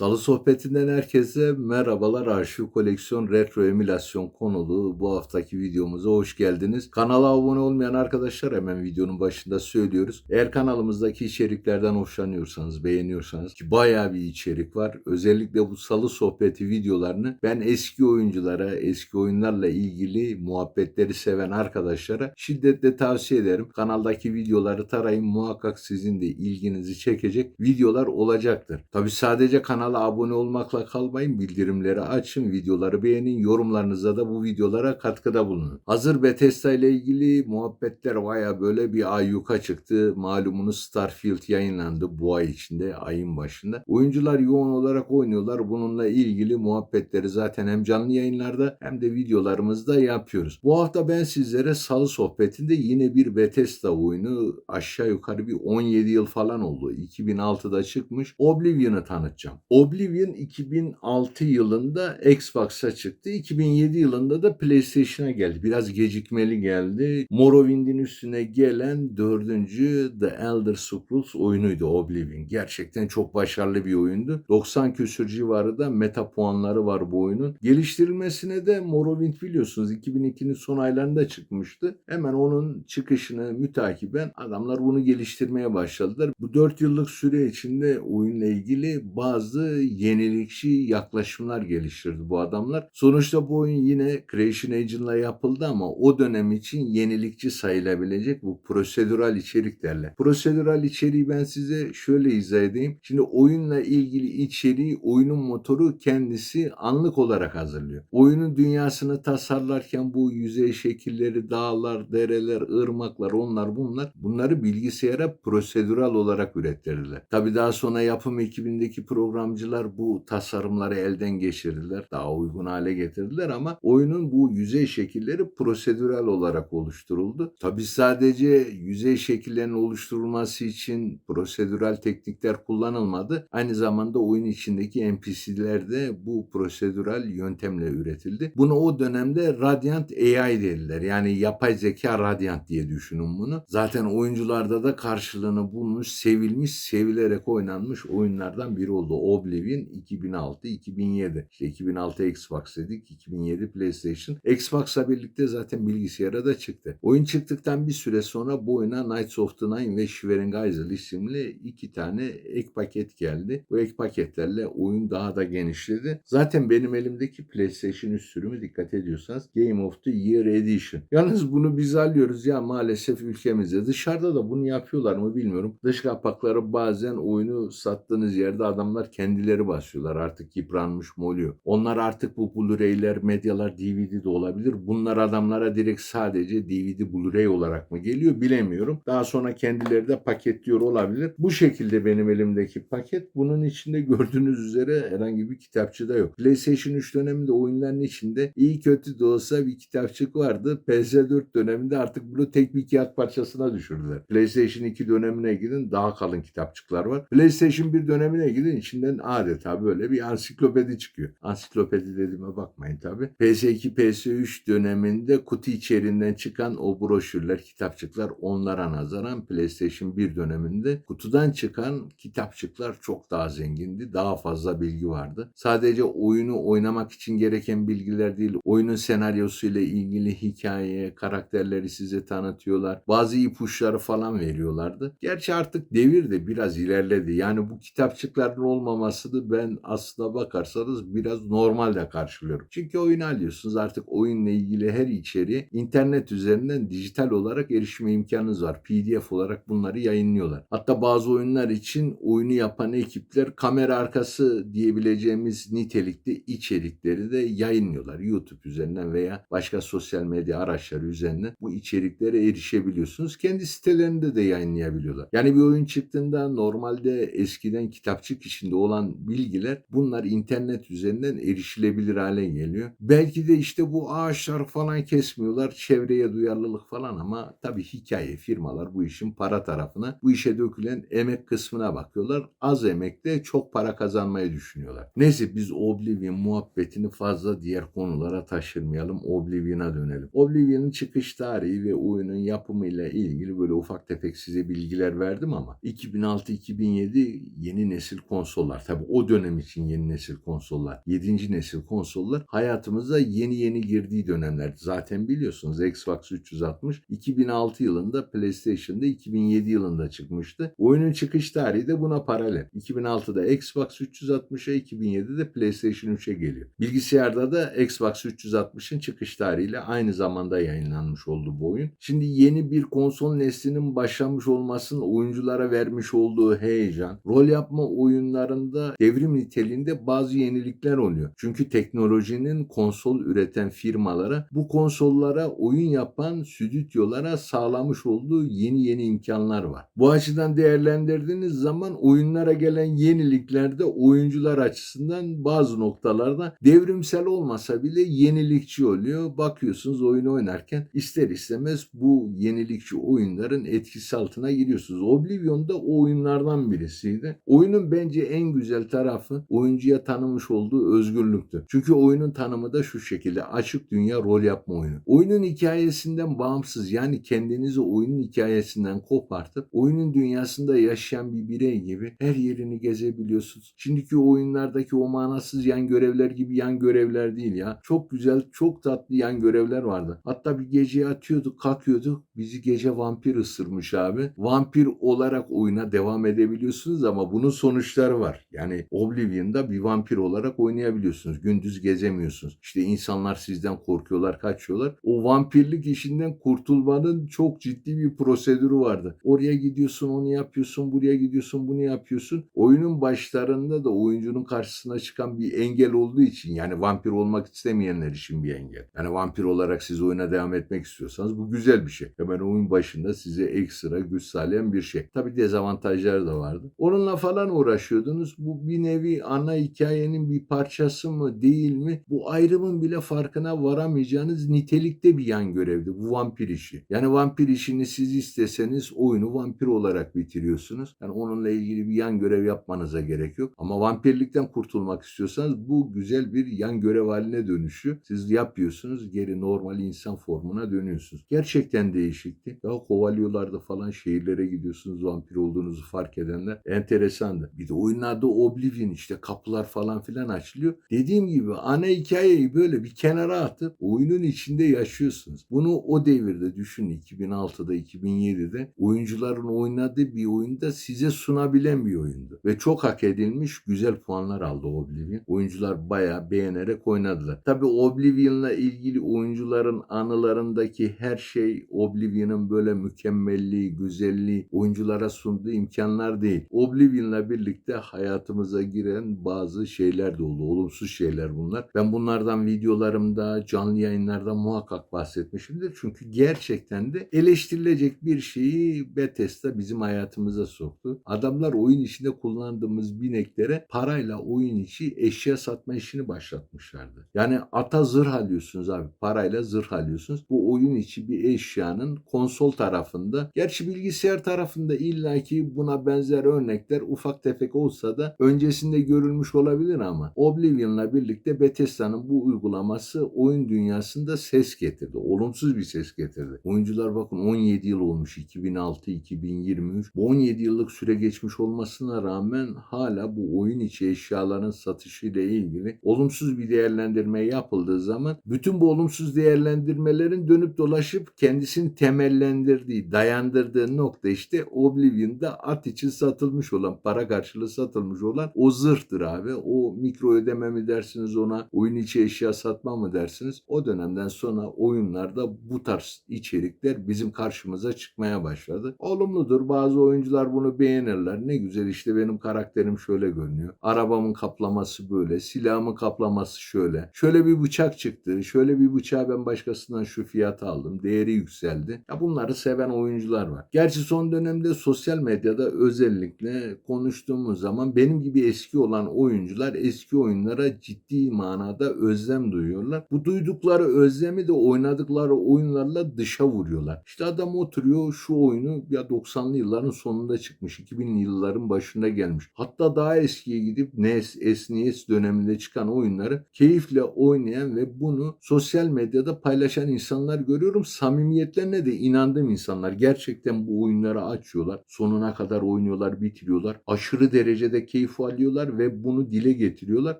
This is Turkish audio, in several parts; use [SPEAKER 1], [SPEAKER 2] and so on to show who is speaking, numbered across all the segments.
[SPEAKER 1] Salı sohbetinden herkese merhabalar. Arşiv koleksiyon retro emülasyon konulu bu haftaki videomuza hoş geldiniz. Kanala abone olmayan arkadaşlar hemen videonun başında söylüyoruz. Eğer kanalımızdaki içeriklerden hoşlanıyorsanız, beğeniyorsanız ki bayağı bir içerik var. Özellikle bu salı sohbeti videolarını ben eski oyunculara, eski oyunlarla ilgili muhabbetleri seven arkadaşlara şiddetle tavsiye ederim. Kanaldaki videoları tarayın muhakkak sizin de ilginizi çekecek videolar olacaktır. Tabi sadece kanala abone olmakla kalmayın. Bildirimleri açın, videoları beğenin, yorumlarınızda da bu videolara katkıda bulunun. Hazır Bethesda ile ilgili muhabbetler baya böyle bir ay yuka çıktı. Malumunuz Starfield yayınlandı bu ay içinde, ayın başında. Oyuncular yoğun olarak oynuyorlar. Bununla ilgili muhabbetleri zaten hem canlı yayınlarda hem de videolarımızda yapıyoruz. Bu hafta ben sizlere salı sohbetinde yine bir Bethesda oyunu aşağı yukarı bir 17 yıl falan oldu. 2006'da çıkmış. Oblivion'ı tanıtacağım. Oblivion 2006 yılında Xbox'a çıktı. 2007 yılında da PlayStation'a geldi. Biraz gecikmeli geldi. Morrowind'in üstüne gelen dördüncü The Elder Scrolls oyunuydu Oblivion. Gerçekten çok başarılı bir oyundu. 90 küsür civarı da meta puanları var bu oyunun. Geliştirilmesine de Morrowind biliyorsunuz 2002'nin son aylarında çıkmıştı. Hemen onun çıkışını mütakiben adamlar bunu geliştirmeye başladılar. Bu 4 yıllık süre içinde oyunla ilgili bazı yenilikçi yaklaşımlar geliştirdi bu adamlar. Sonuçta bu oyun yine Creation Engine'la yapıldı ama o dönem için yenilikçi sayılabilecek bu prosedüral içeriklerle. Prosedüral içeriği ben size şöyle izah edeyim. Şimdi oyunla ilgili içeriği oyunun motoru kendisi anlık olarak hazırlıyor. Oyunun dünyasını tasarlarken bu yüzey şekilleri, dağlar, dereler, ırmaklar, onlar bunlar bunları bilgisayara prosedüral olarak ürettirdiler. Tabi daha sonra yapım ekibindeki programcılar bu tasarımları elden geçirdiler. Daha uygun hale getirdiler ama oyunun bu yüzey şekilleri prosedürel olarak oluşturuldu. Tabi sadece yüzey şekillerinin oluşturulması için prosedürel teknikler kullanılmadı. Aynı zamanda oyun içindeki NPC'ler de bu prosedürel yöntemle üretildi. Bunu o dönemde Radiant AI dediler. Yani yapay zeka Radiant diye düşünün bunu. Zaten oyuncularda da karşılığını bulmuş, sevilmiş, sevilerek oynanmış oyunlardan biri oldu. Oblivion 2006-2007. İşte 2006 Xbox dedik, 2007 PlayStation. Xbox'la birlikte zaten bilgisayara da çıktı. Oyun çıktıktan bir süre sonra bu oyuna Knights of the Nine ve Shivering Isle isimli iki tane ek paket geldi. Bu ek paketlerle oyun daha da genişledi. Zaten benim elimdeki PlayStation 3 sürümü dikkat ediyorsanız Game of the Year Edition. Yalnız bunu biz alıyoruz ya maalesef ülkemizde. Dışarıda da bunu yapıyorlar mı bilmiyorum. Dış kapakları bazen oyunu sattığınız yerde adamlar kendileri basıyorlar. Artık yıpranmış mı oluyor? Onlar artık bu Blu-ray'ler, medyalar, DVD de olabilir. Bunlar adamlara direkt sadece DVD Blu-ray olarak mı geliyor bilemiyorum. Daha sonra kendileri de paketliyor olabilir. Bu şekilde benim elimdeki paket. Bunun içinde gördüğünüz üzere herhangi bir kitapçı da yok. PlayStation 3 döneminde oyunların içinde iyi kötü de olsa bir kitapçık vardı. PS4 döneminde artık bunu tek bir kağıt parçasına düşürdüler. PlayStation 2 dönemine gidin daha kalın kitapçıklar var. PlayStation 1 dönemine gidin içinden adeta böyle bir ansiklopedi çıkıyor. Ansiklopedi dediğime bakmayın tabi. PS2, PS3 döneminde kutu içeriğinden çıkan o broşürler, kitapçıklar onlara nazaran PlayStation 1 döneminde kutudan çıkan kitapçıklar çok daha zengindi. Daha fazla bilgi vardı. Sadece oyunu oynamak için gereken bilgiler değil, oyunun senaryosuyla ilgili hikaye, karakterleri size tanıtıyorlar. Bazı ipuçları falan veriyorlardı. Gerçi artık devir de biraz ilerledi. Yani bu kitapçıkların olmaması da ben aslına bakarsanız biraz normal de karşılıyorum. Çünkü oyunu alıyorsunuz artık oyunla ilgili her içeriği internet üzerinden dijital olarak erişme imkanınız var. PDF olarak bunları yayınlıyorlar. Hatta bazı oyunlar için oyunu yapan ekipler kamera arkası diyebileceğimiz nitelikte içerikleri de yayınlıyorlar. YouTube üzerinden veya başka sosyal medya araçları üzerinden bu içeriklere erişebiliyorsunuz. Kendi sitelerinde de yayınlayabiliyorlar. Yani bir oyun çıktığında normalde eskiden kitapçık içinde olan bilgiler bunlar internet üzerinden erişilebilir hale geliyor. Belki de işte bu ağaçlar falan kesmiyorlar. Çevreye duyarlılık falan ama tabii hikaye firmalar bu işin para tarafına, bu işe dökülen emek kısmına bakıyorlar. Az emekle çok para kazanmayı düşünüyorlar. Neyse biz Oblivion muhabbetini fazla diğer konulara taşırmayalım. Oblivion'a dönelim. Oblivion'ın çıkış tarihi ve oyunun yapımıyla ilgili böyle ufak tefek size bilgiler verdim ama 2006-2007 yeni nesil konsollar. Tabii o dönem için yeni nesil konsollar, 7. nesil konsollar hayatımıza yeni yeni girdiği dönemler. Zaten biliyorsunuz Xbox 360 2006 yılında PlayStation'da 2007 yılında çıkmıştı. Oyunun çıkış tarihi de buna paralel. 2006'da Xbox 360'a 2007'de PlayStation 3'e geliyor. Bilgisayarda da Xbox 360'ın çıkış tarihiyle aynı zamanda yayınlanmış oldu bu oyun. Şimdi yeni bir konsol neslinin başlamış olmasının oyunculara vermiş olduğu heyecan, rol yapma oyunlarında devrim niteliğinde bazı yenilikler oluyor. Çünkü teknolojinin konsol üreten firmalara bu konsollara oyun yapan stüdyolara sağlamış olduğu yeni yeni imkanlar var. Bu açıdan değerlendirdiğiniz zaman oyunlara gelen yeniliklerde oyuncular açısından bazı noktalarda devrimsel olmasa bile yenilikçi oluyor. Bakıyorsunuz oyunu oynarken ister istemez bu yenilikçi oyunların etkisi altına giriyorsunuz. Oblivion da o oyunlardan birisiydi. Oyunun bence en güzel tarafı oyuncuya tanımış olduğu özgürlüktü. Çünkü oyunun tanımı da şu şekilde açık dünya rol yapma oyunu. Oyunun hikayesinden bağımsız yani kendinizi oyunun hikayesinden kopartıp oyunun dünyasında yaşayan bir birey gibi her yerini gezebiliyorsunuz. Şimdiki oyunlardaki o manasız yan görevler gibi yan görevler değil ya. Çok güzel, çok tatlı yan görevler vardı. Hatta bir gece atıyorduk, kalkıyorduk. Bizi gece vampir ısırmış abi. Vampir olarak oyuna devam edebiliyorsunuz ama bunun sonuçları var. Yani Oblivion'da bir vampir olarak oynayabiliyorsunuz. Gündüz gezemiyorsunuz. İşte insanlar sizden korkuyorlar, kaçıyorlar. O vampirlik işinden kurtulmanın çok ciddi bir prosedürü vardı. Oraya gidiyorsun, onu yapıyorsun, buraya gidiyorsun, bunu yapıyorsun. Oyunun başlarında da oyuncunun karşısına çıkan bir engel olduğu için yani vampir olmak istemeyenler için bir engel. Yani vampir olarak siz oyuna devam etmek istiyorsanız bu güzel bir şey. Hemen oyun başında size ekstra güç sağlayan bir şey. Tabi dezavantajları da vardı. Onunla falan uğraşıyordunuz. Bu bir nevi ana hikayenin bir parçası mı değil mi? Bu ayrımın bile farkına varamayacağınız nitelikte bir yan görevdi. Bu vampir işi. Yani vampir işini siz isteseniz oyunu vampir olarak bitiriyorsunuz. Yani onunla ilgili bir yan görev yapmanıza gerek yok. Ama vampirlikten kurtulmak istiyorsanız bu güzel bir yan görev haline dönüşüyor. Siz yapıyorsunuz geri normal insan formuna dönüyorsunuz. Gerçekten değişikti. Ya kovalıyorlardı falan şehirlere gidiyorsunuz vampir olduğunuzu fark edenler. Enteresandı. Bir de oyunlarda Oblivion işte kapılar falan filan açılıyor. Dediğim gibi ana hikayeyi böyle bir kenara atıp oyunun içinde yaşıyorsunuz. Bunu o devirde düşünün 2006'da 2007'de oyuncuların oynadığı bir oyunda size sunabilen bir oyundu. Ve çok hak edilmiş güzel puanlar aldı Oblivion. Oyuncular bayağı beğenerek oynadılar. Tabi Oblivion'la ilgili oyuncuların anılarındaki her şey Oblivion'ın böyle mükemmelliği, güzelliği, oyunculara sunduğu imkanlar değil. Oblivion'la birlikte hayatımıza giren bazı şeyler de oldu. Olumsuz şeyler bunlar. Ben bunlardan videolarımda, canlı yayınlarda muhakkak bahsetmişimdir. Çünkü gerçekten de eleştirilecek bir şeyi Bethesda bizim hayatımıza soktu. Adamlar oyun içinde kullandığımız bineklere parayla oyun içi eşya satma işini başlatmışlardı. Yani ata zırh alıyorsunuz abi. Parayla zırh alıyorsunuz. Bu oyun içi bir eşyanın konsol tarafında, gerçi bilgisayar tarafında illaki buna benzer örnekler ufak tefek olsa da öncesinde görülmüş olabilir ama Oblivion'la birlikte Bethesda'nın bu uygulaması oyun dünyasında ses getirdi. Olumsuz bir ses getirdi. Oyuncular bakın 17 yıl olmuş 2006-2023. Bu 17 yıllık süre geçmiş olmasına rağmen hala bu oyun içi eşyaların satışıyla ilgili olumsuz bir değerlendirme yapıldığı zaman bütün bu olumsuz değerlendirmelerin dönüp dolaşıp kendisini temellendirdiği, dayandırdığı nokta işte Oblivion'da at için satılmış olan, para karşılığı satılmış olan o zırhtır abi. O mikro ödeme mi dersiniz ona, oyun içi eşya satma mı dersiniz? O dönemden sonra oyunlarda bu tarz içerikler bizim karşımıza çıkmaya başladı. Olumludur. Bazı oyuncular bunu beğenirler. Ne güzel işte benim karakterim şöyle görünüyor. Arabamın kaplaması böyle, silahımın kaplaması şöyle. Şöyle bir bıçak çıktı. Şöyle bir bıçağı ben başkasından şu fiyata aldım. Değeri yükseldi. Ya bunları seven oyuncular var. Gerçi son dönemde sosyal medyada özellikle konuştuğumuz zaman benim gibi eski olan oyuncular eski oyunlara ciddi manada özlem duyuyorlar. Bu duydukları özlemi de oynadıkları oyunlarla dışa vuruyorlar. İşte adam oturuyor şu oyunu ya 90'lı yılların sonunda çıkmış. 2000'li yılların başında gelmiş. Hatta daha eskiye gidip NES, SNES döneminde çıkan oyunları keyifle oynayan ve bunu sosyal medyada paylaşan insanlar görüyorum. Samimiyetlerine de inandığım insanlar. Gerçekten bu oyunları açıyorlar. Sonuna kadar oynuyorlar, bitiriyorlar. Aşırı derecede keyif alıyorlar ve bunu dile getiriyorlar.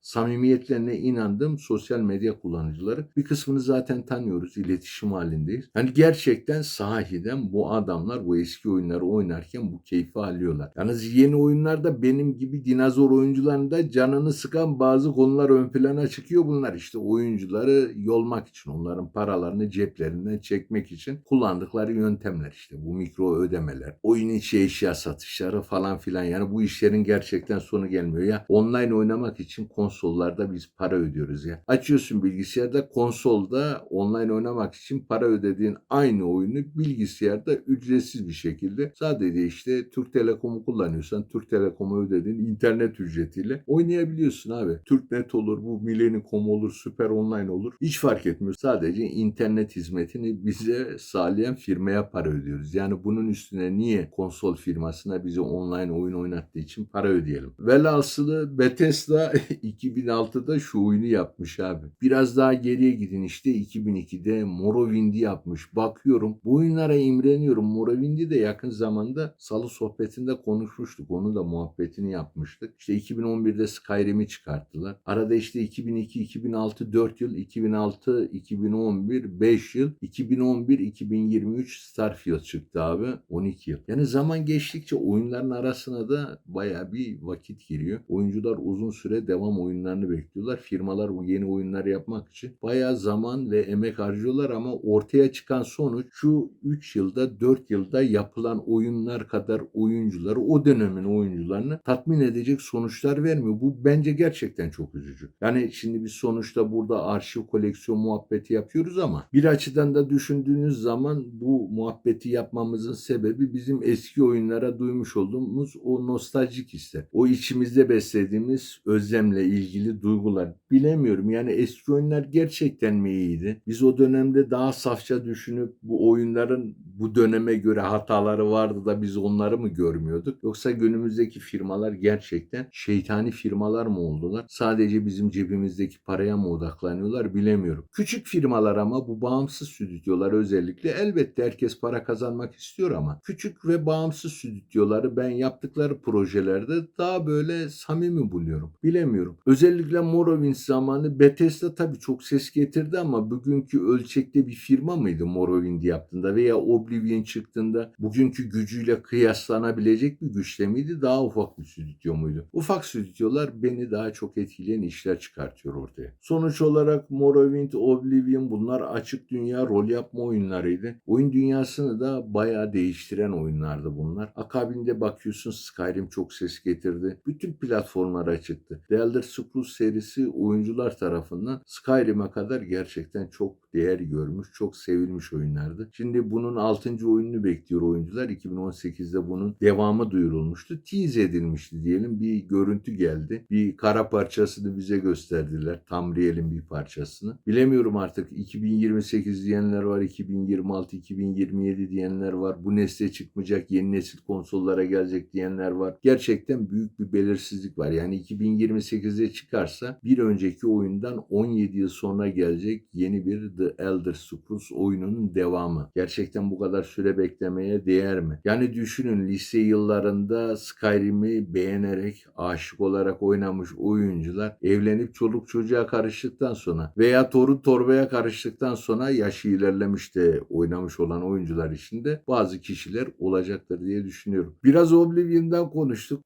[SPEAKER 1] Samimiyetlerine inandığım sosyal medya kullanıcıları. Bir kısmını zaten tanıyoruz, iletişim halindeyiz. Hani gerçekten sahiden bu adamlar bu eski oyunları oynarken bu keyfi alıyorlar. Yalnız yeni oyunlarda benim gibi dinozor oyuncuların da canını sıkan bazı konular ön plana çıkıyor. Bunlar işte oyuncuları yolmak için, onların paralarını ceplerinden çekmek için kullandıkları yöntemler işte. Bu mikro ödemeler, oyun içi eşya satışları falan filan. Yani bu işlerin gerçekten sonu gelmiyor. Ya online oynamak için konsollarda biz para ödüyoruz ya. Açıyorsun bilgisayarda konsolda online oynamak için para ödediğin aynı oyunu bilgisayarda ücretsiz bir şekilde sadece işte Türk Telekom'u kullanıyorsan Türk Telekom'a ödediğin internet ücretiyle oynayabiliyorsun abi. Türknet olur, bu Millennium olur, Süper Online olur. Hiç fark etmiyor. Sadece internet hizmetini bize sağlayan firmaya para ödüyoruz. Yani bunun üstüne niye konsol firmasına bize online oyun oynattığı için para ödeyelim? Velhasılı Bethesda 2006'da şu oyunu yapmış abi. Biraz daha geriye gidin işte 2002'de Morrowind'i yapmış. Bakıyorum bu oyunlara imreniyorum. Morrowind'i de yakın zamanda salı sohbetinde konuşmuştuk. Onu da muhabbetini yapmıştık. İşte 2011'de Skyrim'i çıkarttılar. Arada işte 2002, 2006, 4 yıl, 2006, 2011, 5 yıl, 2011, 2023 Starfield çıktı abi. 12 yıl. Yani zaman geçtikçe oyunların arasına da baya bir vakit giriyor. Oyuncular uzun süre devam oyunlarını bekliyorlar. Firmalar bu yeni oyunları yapmak için baya zaman ve emek harcıyorlar ama ortaya çıkan sonuç şu 3 yılda 4 yılda yapılan oyunlar kadar oyuncuları o dönemin oyuncularını tatmin edecek sonuçlar vermiyor. Bu bence gerçekten çok üzücü. Yani şimdi biz sonuçta burada arşiv koleksiyon muhabbeti yapıyoruz ama bir açıdan da düşündüğünüz zaman bu muhabbeti yapmamızın sebebi bizim eski oyunlara duymuş olduğumuz o nostaljik hisler. O içimizde beslediğimiz özlemle ilgili duygular. Bilemiyorum yani eski oyunlar gerçekten mi iyiydi? Biz o dönemde daha safça düşünüp bu oyunların bu döneme göre hataları vardı da biz onları mı görmüyorduk? Yoksa günümüzdeki firmalar gerçekten şeytani firmalar mı oldular? Sadece bizim cebimizdeki paraya mı odaklanıyorlar bilemiyorum. Küçük firmalar ama bu bağımsız stüdyolar özellikle elbette herkes para kazanmak istiyor ama küçük ve bağımsız stüdyoları ben yaptıkları projelerde daha böyle samimi buluyorum. Bilemiyorum. Özellikle Morrowind zamanı Bethesda tabii çok ses getirdi ama bugünkü ölçekte bir firma mıydı Morrowind yaptığında veya Oblivion çıktığında bugünkü gücüyle kıyaslanabilecek bir güçte miydi? Daha ufak bir stüdyo muydu? Ufak stüdyolar beni daha çok etkileyen işler çıkartıyor ortaya. Sonuç olarak Morrowind, Oblivion bunlar açık dünya rol yapma oyunlarıydı. Oyun dünyasını da bayağı değiştiren oyunlardı bunlar. Akabinde bakıyorsun Skyrim çok ses getirdi. Bütün platformlara çıktı. The Elder Scrolls serisi oyuncular tarafından Skyrim'e kadar gerçekten çok değer görmüş, çok sevilmiş oyunlardı. Şimdi bunun 6. oyununu bekliyor oyuncular. 2018'de bunun devamı duyurulmuştu. Tease edilmişti diyelim. Bir görüntü geldi. Bir kara parçasını bize gösterdiler. Tamriel'in bir parçasını. Bilemiyorum artık 2028 diyenler var, 2026, 2027 diyenler var. Bu nesle çıkmayacak, yeni nesil konsollara gelecek diyenler var. Gerçekten büyük bir belirsizlik var. Yani 2028'de çıkarsa bir önceki oyundan 17 yıl sonra gelecek yeni bir The Elder Scrolls oyununun devamı. Gerçekten bu kadar süre beklemeye değer mi? Yani düşünün lise yıllarında Skyrim'i beğenerek, aşık olarak oynamış oyuncular evlenip çoluk çocuğa karıştıktan sonra veya torun torbaya karıştıktan sonra yaşı ilerlemiş de oynamış olan oyuncular içinde bazı kişiler olacaktır diye düşünüyorum. Biraz Oblivion'dan konuştuk.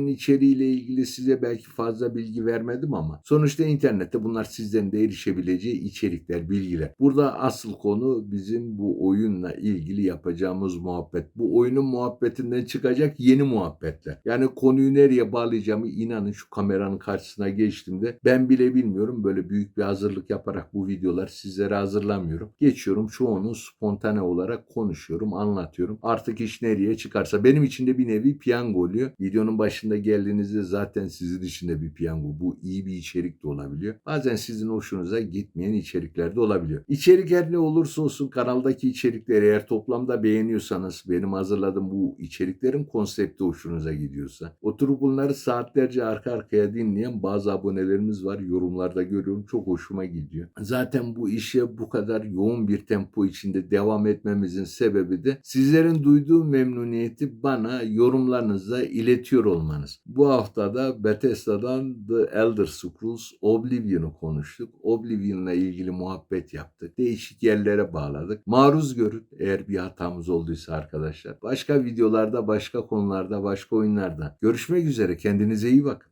[SPEAKER 1] Oblivion'ın içeriğiyle ilgili size belki fazla bilgi vermedim ama sonuçta internette bunlar sizden de erişebileceği içerikler, bilgiler. Burada asıl konu bizim bu oyunla ilgili yapacağımız muhabbet. Bu oyunun muhabbetinden çıkacak yeni muhabbetler. Yani konuyu nereye bağlayacağımı inanın şu kameranın karşısına geçtiğimde ben bile bilmiyorum. Böyle büyük bir hazırlık yaparak bu videolar sizlere hazırlamıyorum. Geçiyorum çoğunu spontane olarak konuşuyorum, anlatıyorum. Artık iş nereye çıkarsa benim için de bir nevi piyango oluyor. Videonun başında geldiğinizde zaten sizin için bir piyango. Bu iyi bir içerik de olabiliyor. Bazen sizin hoşunuza gitmeyen içerikler de olabiliyor. İçerik her ne olursa olsun kanaldaki içerikleri eğer toplamda beğeniyorsanız benim hazırladığım bu içeriklerin konsepti hoşunuza gidiyorsa oturup bunları saatlerce arka arkaya dinleyen bazı abonelerimiz var. Yorumlarda görüyorum. Çok hoşuma gidiyor. Zaten bu işe bu kadar yoğun bir tempo içinde devam etmemizin sebebi de sizlerin duyduğu memnuniyeti bana yorumlarınızla iletiyor olmanız. İstiyorsanız. Bu hafta da Bethesda'dan The Elder Scrolls Oblivion'u konuştuk. Oblivion'la ilgili muhabbet yaptık. Değişik yerlere bağladık. Maruz görün eğer bir hatamız olduysa arkadaşlar. Başka videolarda, başka konularda, başka oyunlarda. Görüşmek üzere. Kendinize iyi bakın.